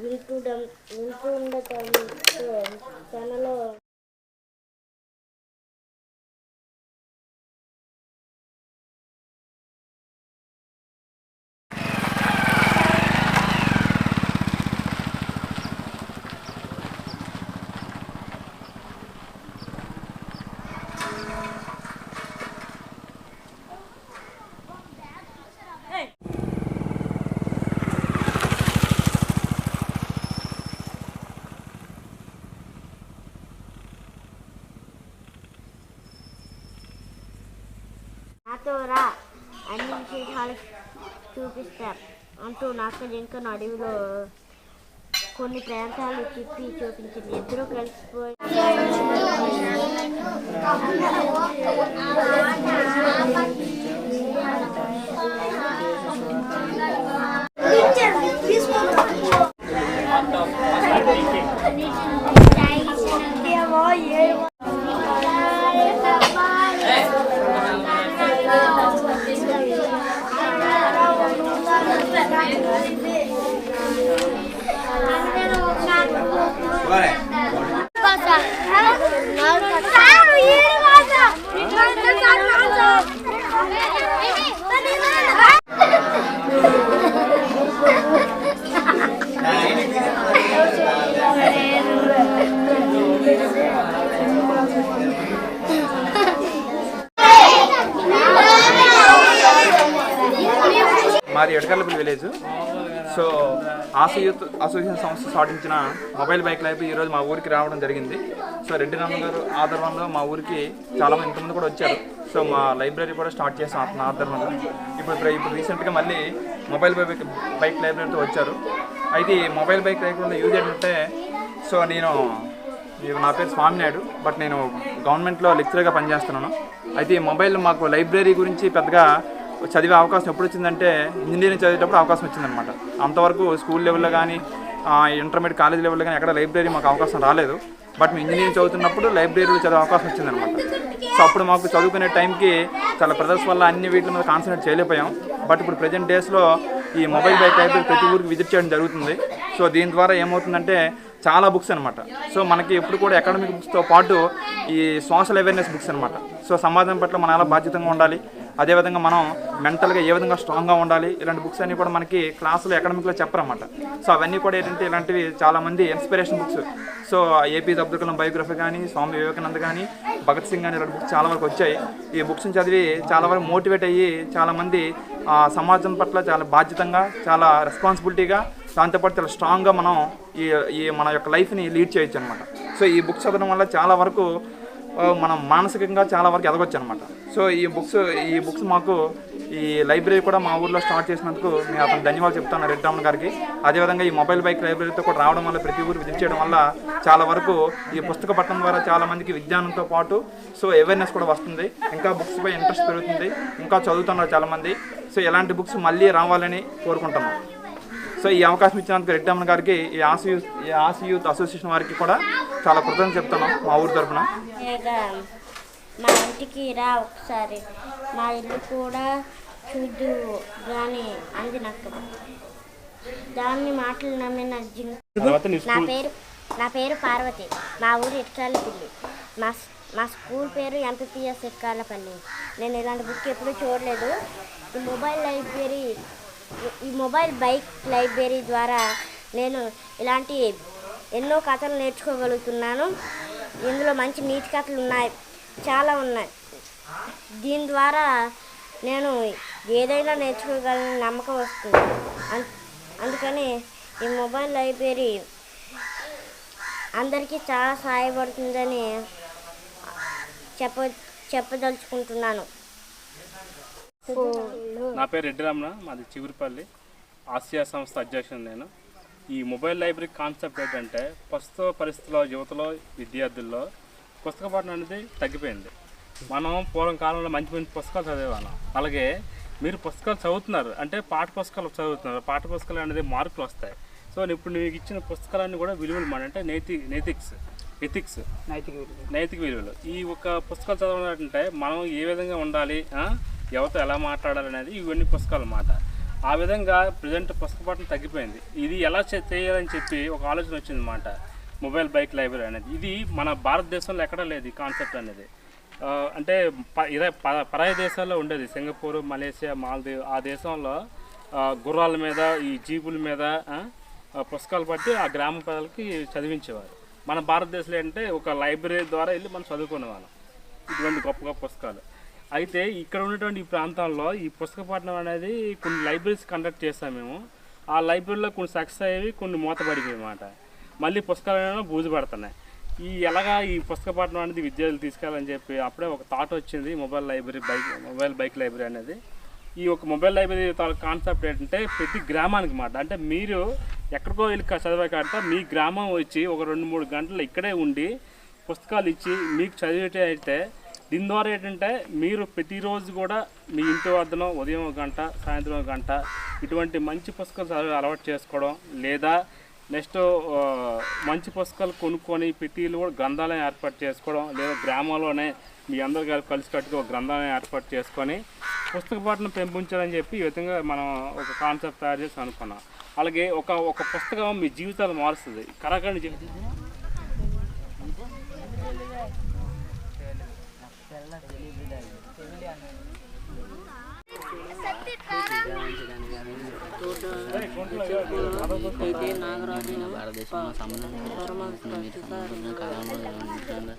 వింటుండం వింటూ తనలో నాతో రా అన్ని విశేషాలు చూపిస్తా అంటూ నాకు ఇంకా అడవిలో కొన్ని ప్రాంతాలు తిప్పి చూపించింది. ఇద్దరు కలిసిపోయి మాది Edakallapalli village. So Asha youth association సంస్థ స్థాపించిన మొబైల్ బైక్ లైఫ్ ఈరోజు మా ఊరికి రావడం జరిగింది. సో రెడ్డి రామ గారు ఆధ్వర్యంలో మా ఊరికి చాలా మంది ఇంతమంది కూడా వచ్చారు. సో మా లైబ్రరీ కూడా స్టార్ట్ చేసాం అతని ఆధ్వర్యంలో. ఇప్పుడు ఇప్పుడు రీసెంట్గా మళ్ళీ మొబైల్ బైక్ బైక్ లైబ్రరీతో వచ్చారు. అయితే ఈ మొబైల్ బైక్ లైబ్రరీలో యూజ్ ఏంటంటే సో నేను నా పేరు స్వామినాయుడు బట్ నేను గవర్నమెంట్లో లెక్చరర్గా పనిచేస్తున్నాను. అయితే ఈ మొబైల్ మాకు లైబ్రరీ గురించి పెద్దగా చదివే అవకాశం ఎప్పుడు వచ్చిందంటే ఇంజనీరింగ్ చదివేటప్పుడు అవకాశం వచ్చిందనమాట అంతవరకు స్కూల్ లెవెల్లో కానీ ఇంటర్మీడియట్ కాలేజ్ లెవెల్లో కానీ ఎక్కడ లైబ్రరీ మాకు అవకాశం రాలేదు. బట్ మేము ఇంజనీరింగ్ చదువుతున్నప్పుడు లైబ్రరీలో చదివే అవకాశం వచ్చిందనమాట సో అప్పుడు మాకు చదువుకునే టైంకి చాలా బ్రదర్స్ వల్ల అన్ని వీటి మీద కాన్సన్ట్రేట్ చేయలేకపోయాం. బట్ ఇప్పుడు ప్రజెంట్ డేస్లో ఈ మొబైల్ బైక్ లైబ్రరీ ప్రతి ఊరికి విజిట్ చేయడం జరుగుతుంది. సో దీని ద్వారా ఏమవుతుందంటే చాలా బుక్స్ అనమాట సో మనకి ఎప్పుడు కూడా అకాడమిక్ బుక్స్తో పాటు ఈ సోషల్ అవేర్నెస్ బుక్స్ అనమాట సో సమాజం పట్ల మనం ఎలా బాధ్యతగా ఉండాలి అదేవిధంగా మనం మెంటల్గా ఏ విధంగా స్ట్రాంగ్గా ఉండాలి? ఇలాంటి బుక్స్ అన్నీ కూడా మనకి క్లాసులో అకాడమిక్లో చెప్పరన్నమాట. సో అవన్నీ కూడా ఏంటంటే ఇలాంటివి చాలామంది inspiration books so APJ Abdul Kalam biography కానీ స్వామి వివేకానంద కానీ భగత్ సింగ్ కానీ ఇలాంటి బుక్స్ చాలా వరకు వచ్చాయి. ఈ బుక్స్ని చదివి చాలా వరకు మోటివేట్ అయ్యి చాలామంది సమాజం పట్ల చాలా బాధ్యతంగా చాలా రెస్పాన్సిబిలిటీగా దాంతోపాటు చాలా స్ట్రాంగ్గా మనం ఈ ఈ మన యొక్క లైఫ్ని లీడ్ చేయొచ్చు అనమాట సో ఈ బుక్స్ చదవడం వల్ల చాలా వరకు మనం మానసికంగా చాలా వరకు ఎదగొచ్చు అనమాట సో ఈ బుక్స్ ఈ బుక్స్ మాకు ఈ లైబ్రరీ కూడా మా ఊర్లో స్టార్ట్ చేసినందుకు నేను అతను ధన్యవాదాలు చెప్తాను రెడ్డామన్ గారికి. అదేవిధంగా ఈ మొబైల్ బైక్ లైబ్రరీతో కూడా రావడం వల్ల ప్రతి ఊరు విజిట్ చేయడం వల్ల చాలా వరకు ఈ పుస్తక పట్టణం ద్వారా చాలా మందికి విజ్ఞానంతో పాటు సో అవేర్నెస్ కూడా వస్తుంది. ఇంకా బుక్స్ పై ఇంట్రెస్ట్ పెరుగుతుంది. ఇంకా చదువుతున్నారు చాలామంది సో ఇలాంటి బుక్స్ మళ్ళీ రావాలని కోరుకుంటున్నాం. సో ఈ అవకాశం ఇచ్చినందుకు రెడ్డి అమ్మన్ గారికి ఈ ఆసి యూత్ ఈ ఆసి యూత్ అసోసియేషన్ వారికి కూడా చాలా కృతజ్ఞత చెప్తున్నాం మా ఊరి తరఫున మా ఇంటికి రా ఒకసారి. మా ఇల్లు కూడా చూద్దు కానీ అంది నాకు. దాన్ని మాటలు తర్వాత నీ నా పేరు నా పేరు పార్వతి. మా ఊరు ఇట్కాలపల్లి మా స్- మా స్కూల్ పేరు ఎంపీపీఎస్ ఇట్కాలపల్లి నేను ఇలాంటి బుక్ ఎప్పుడూ చూడలేదు. మొబైల్ లైబ్రరీ ఈ మొబైల్ బైక్ లైబ్రరీ ద్వారా నేను ఇలాంటి ఎన్నో కథలు నేర్చుకోగలుగుతున్నాను. ఇందులో మంచి నీతి కథలు ఉన్నాయి. చాలా ఉన్నాయి. దీని ద్వారా నేను ఏదైనా నేర్చుకోగలని నమ్మకం వస్తుంది. అందుకని ఈ మొబైల్ లైబ్రరీ అందరికీ చాలా సహాయపడుతుందని చెప్ప చెప్పదలుచుకుంటున్నాను. నా పేరు రెడ్డి రమణ మాది చిగురిపల్లి. ఆసియా సంస్థ అధ్యక్షుడు నేను. ఈ మొబైల్ లైబ్రరీ కాన్సెప్ట్ ఏంటంటే ప్రస్తుత పరిస్థితుల్లో యువతలో విద్యార్థుల్లో పుస్తక పఠనం అనేది తగ్గిపోయింది. మనం పూర్వం కాలంలో మంచి మంచి పుస్తకాలు చదివేవాళ్ళం. అలాగే మీరు పుస్తకాలు చదువుతున్నారు. అంటే పాఠ పుస్తకాలు చదువుతున్నారు. పాఠ పుస్తకాలు అనేది మార్కులు వస్తాయి. సో ఇప్పుడు మీకు ఇచ్చిన పుస్తకాలన్నీ కూడా విలువలు మాట అంటే నైతి నైతిక్స్ ఎథిక్స్ నైతిక విలువలు. ఈ ఒక పుస్తకాలు చదవడం అంటే మనం ఏ విధంగా ఉండాలి ఆ? ఎవరితో ఎలా మాట్లాడాలనేది ఇవన్నీ పుస్తకాలు మాట ఆ విధంగా ప్రజెంట్ పుస్తకపఠనం తగ్గిపోయింది. ఇది ఎలా చేయాలని చెప్పి ఒక ఆలోచన వచ్చింది మాట మొబైల్ బైక్ లైబ్రరీ అనేది. ఇది మన భారతదేశంలో ఎక్కడా లేదు ఈ కాన్సెప్ట్ అనేది. అంటే ప- ఇదే ప- పరాయి దేశాల్లో ఉండేది. సింగపూర్ మలేషియా మాల్దీవ్ ఆ దేశంలో గుర్రాల మీద ఈ జీపుల మీద పుస్తకాలు పట్టి ఆ గ్రామ ప్రజలకి చదివించేవారు. మన భారతదేశంలో ఏంటంటే ఒక లైబ్రరీ ద్వారా వెళ్ళి మనం చదువుకునే వాళ్ళం ఇటువంటి గొప్ప గొప్ప పుస్తకాలు. అయితే ఇక్కడ ఉన్నటువంటి ఈ ప్రాంతాల్లో ఈ పుస్తక పఠనం అనేది కొన్ని లైబ్రరీస్ కండక్ట్ చేస్తాం మేము. ఆ లైబ్రరీలో కొన్ని సక్సెస్ అయ్యేవి కొన్ని మూతపడిపోయి అన్నమాట. మళ్ళీ పుస్తకాలు బూజు పడుతున్నాయి ఈ ఎలాగా ఈ పుస్తక పఠనం అనేది విద్యార్థులు తీసుకెళ్ళాలని చెప్పి అప్పుడే ఒక థాట్ వచ్చింది mobile library bike mobile bike library అనేది. ఈ ఒక మొబైల్ లైబ్రరీ కాన్సెప్ట్ ఏంటంటే ప్రతి గ్రామానికి మాట. అంటే మీరు ఎక్కడికో వెళ్ళి చదివే కాట మీ గ్రామం వచ్చి ఒక రెండు మూడు గంటలు ఇక్కడే ఉండి పుస్తకాలు ఇచ్చి మీకు చదివేటే అయితే దీని ద్వారా ఏంటంటే మీరు ప్రతిరోజు కూడా మీ ఇంటి వద్దనో ఉదయం ఒక గంట సాయంత్రం ఒక గంట ఇటువంటి మంచి పుస్తకాలు చదివి అలవాటు చేసుకోవడం లేదా నెక్స్ట్ మంచి పుస్తకాలు కొనుక్కొని ప్రతిలు కూడా గ్రంథాలయం ఏర్పాటు చేసుకోవడం లేదా గ్రామంలోనే మీ అందరు కలిసి కలిసి కట్టుగా ఒక గ్రంథాలయం ఏర్పాటు చేసుకొని పుస్తక పఠనం పెంపొంచాలని చెప్పి ఈ విధంగా మనం ఒక కాన్సెప్ట్ తయారు చేసి అనుకున్నాం. అలాగే ఒక ఒక పుస్తకం మీ జీవితాలు మారుస్తుంది. కరాఖండి జీవితం. భారతదేశంలో సంబంధం కాలంలో